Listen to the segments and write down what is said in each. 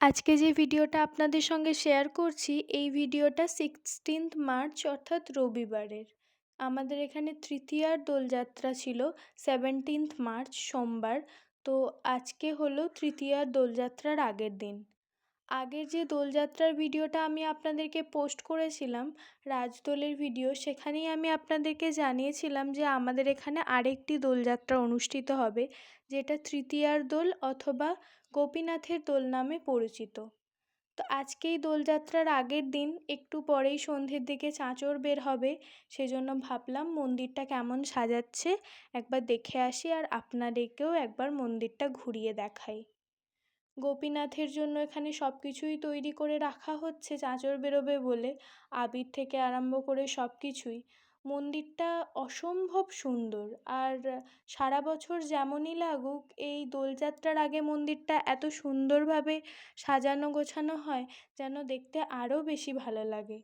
আজকে যে ভিডিওটা আপনাদের সঙ্গে শেয়ার করছি, এই ভিডিওটা সিক্সটিন্থ মার্চ অর্থাৎ রবিবারের। আমাদের এখানে তৃতীয়ার দোলযাত্রা ছিল সেভেন্টিন্থ মার্চ সোমবার। তো আজকে হলো তৃতীয়ার দোলযাত্রার আগের দিন। আগের যে দোলযাত্রার ভিডিওটা আমি আপনাদেরকে পোস্ট করেছিলাম, রাজদোলের ভিডিও, সেখানেই আমি আপনাদেরকে জানিয়েছিলাম যে আমাদের এখানে আরেকটি দোলযাত্রা অনুষ্ঠিত হবে, যেটা তৃতীয়ার দোল অথবা গোপীনাথের দোল নামে পরিচিত। তো আজকেই দোলযাত্রার আগের দিন একটু পরেই সন্ধ্যের দিকে চাঁচর বের হবে, সেজন্য ভাবলাম মন্দিরটা কেমন সাজাচ্ছে, একবার দেখে আসি আর আপনাদেরকেও একবার মন্দিরটা ঘুরিয়ে দেখাই। গোপীনাথের জন্য এখানে সব কিছুই তৈরি করে রাখা হচ্ছে চাঁচর বেরোবে বলে। আবির থেকে আরম্ভ করে সব কিছুই মন্দিরটা অসম্ভব সুন্দর। আর সারা বছর যেমনই লাগুক, এই দোলযাত্রার আগে মন্দিরটা এত সুন্দরভাবে সাজানো গোছানো হয় যেন দেখতে আরও বেশি ভালো লাগে।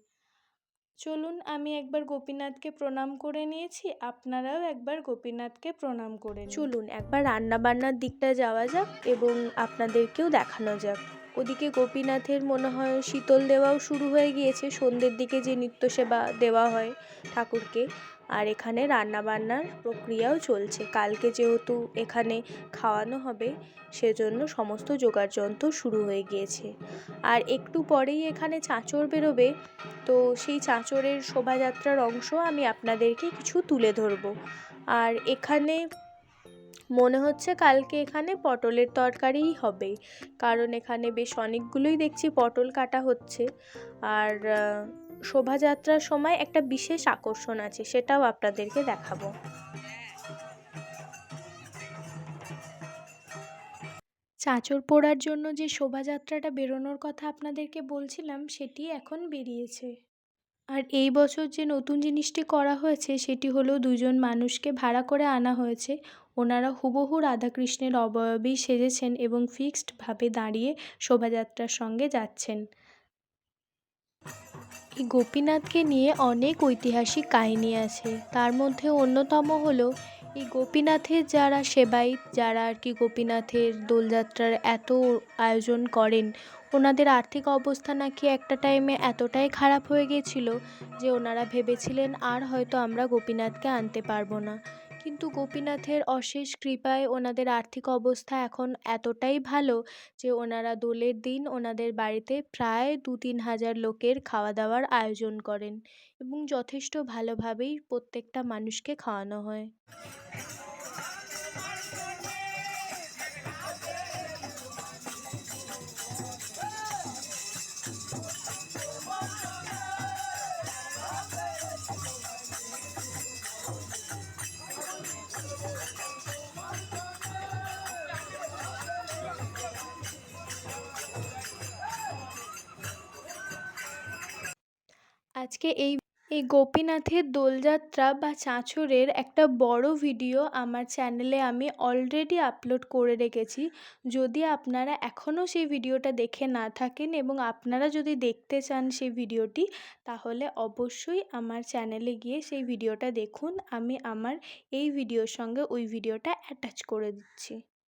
চলুন আমি একবার গোপীনাথকে প্রণাম করে নিয়েছি, আপনারাও একবার গোপীনাথকে প্রণাম করে চলুন একবার রান্নাবান্নার দিকটা যাওয়া যাক এবং আপনাদেরকেও দেখানো যাক। ওদিকে গোপীনাথের মনে হয় শীতল দেওয়াও শুরু হয়ে গিয়েছে। সন্ধ্যের দিকে যে নিত্য সেবা দেওয়া হয় ঠাকুরকে, আর এখানে রান্নাবান্নার প্রক্রিয়াও চলছে। কালকে যেহেতু এখানে খাওয়ানো হবে, সেজন্য সমস্ত যন্ত্র শুরু হয়ে গিয়েছে। আর একটু পরেই এখানে চাঁচর বেরোবে, তো সেই চাঁচরের শোভাযাত্রার অংশ আমি আপনাদেরকে কিছু তুলে ধরবো। আর এখানে মনে হচ্ছে কালকে এখানে পটলের তরকারিই হবে। কারণ এখানে বেশ অনেকগুলোই দেখছি পটল কাটা হচ্ছে। আর শোভাযাত্রার সময় একটা বিশেষ আকর্ষণ আছে, সেটাও আপনাদেরকে দেখাবো। চাঁচর পোড়ার জন্য যে শোভাযাত্রাটা বেরোনোর কথা আপনাদেরকে বলছিলাম, সেটি এখন বেরিয়েছে। আর এই বছর যে নতুন জিনিসটি করা হয়েছে, সেটি হলো দুজন মানুষকে ভাড়া করে আনা হয়েছে। ওনারা হুবহু রাধাকৃষ্ণের অবয়বেই সেজেছেন এবং ফিক্সডভাবে দাঁড়িয়ে শোভাযাত্রার সঙ্গে যাচ্ছেন। এই গোপীনাথকে নিয়ে অনেক ঐতিহাসিক কাহিনী আছে। তার মধ্যে অন্যতম হলো, এই গোপীনাথের যারা সেবায়িত, যারা আর কি গোপীনাথের দোলযাত্রার এত আয়োজন করেন, ওনাদের আর্থিক অবস্থা নাকি একটা টাইমে এতটাই খারাপ হয়ে গিয়েছিল যে ওনারা ভেবেছিলেন, আর হয়তো আমরা গোপীনাথকে আনতে পারব না। কিন্তু গোপীনাথের অশেষ কৃপায় ওনাদের আর্থিক অবস্থা এখন এতটাই ভালো যে ওনারা দোলের দিন ওনাদের বাড়িতে প্রায় দু তিন হাজার লোকের খাওয়া দাওয়ার আয়োজন করেন এবং যথেষ্ট ভালোভাবেই প্রত্যেকটা মানুষকে খাওয়ানো হয়। আজকে এই এই গোপীনাথের দোলযাত্রা বা চাঁচরের একটা বড় ভিডিও আমার চ্যানেলে আমি অলরেডি আপলোড করে রেখেছি। যদি আপনারা এখনও সেই ভিডিওটা দেখে না থাকেন এবং আপনারা যদি দেখতে চান সেই ভিডিওটি, তাহলে অবশ্যই আমার চ্যানেলে গিয়ে সেই ভিডিওটা দেখুন। আমি আমার এই ভিডিওর সঙ্গে ওই ভিডিওটা অ্যাটাচ করে দিচ্ছি।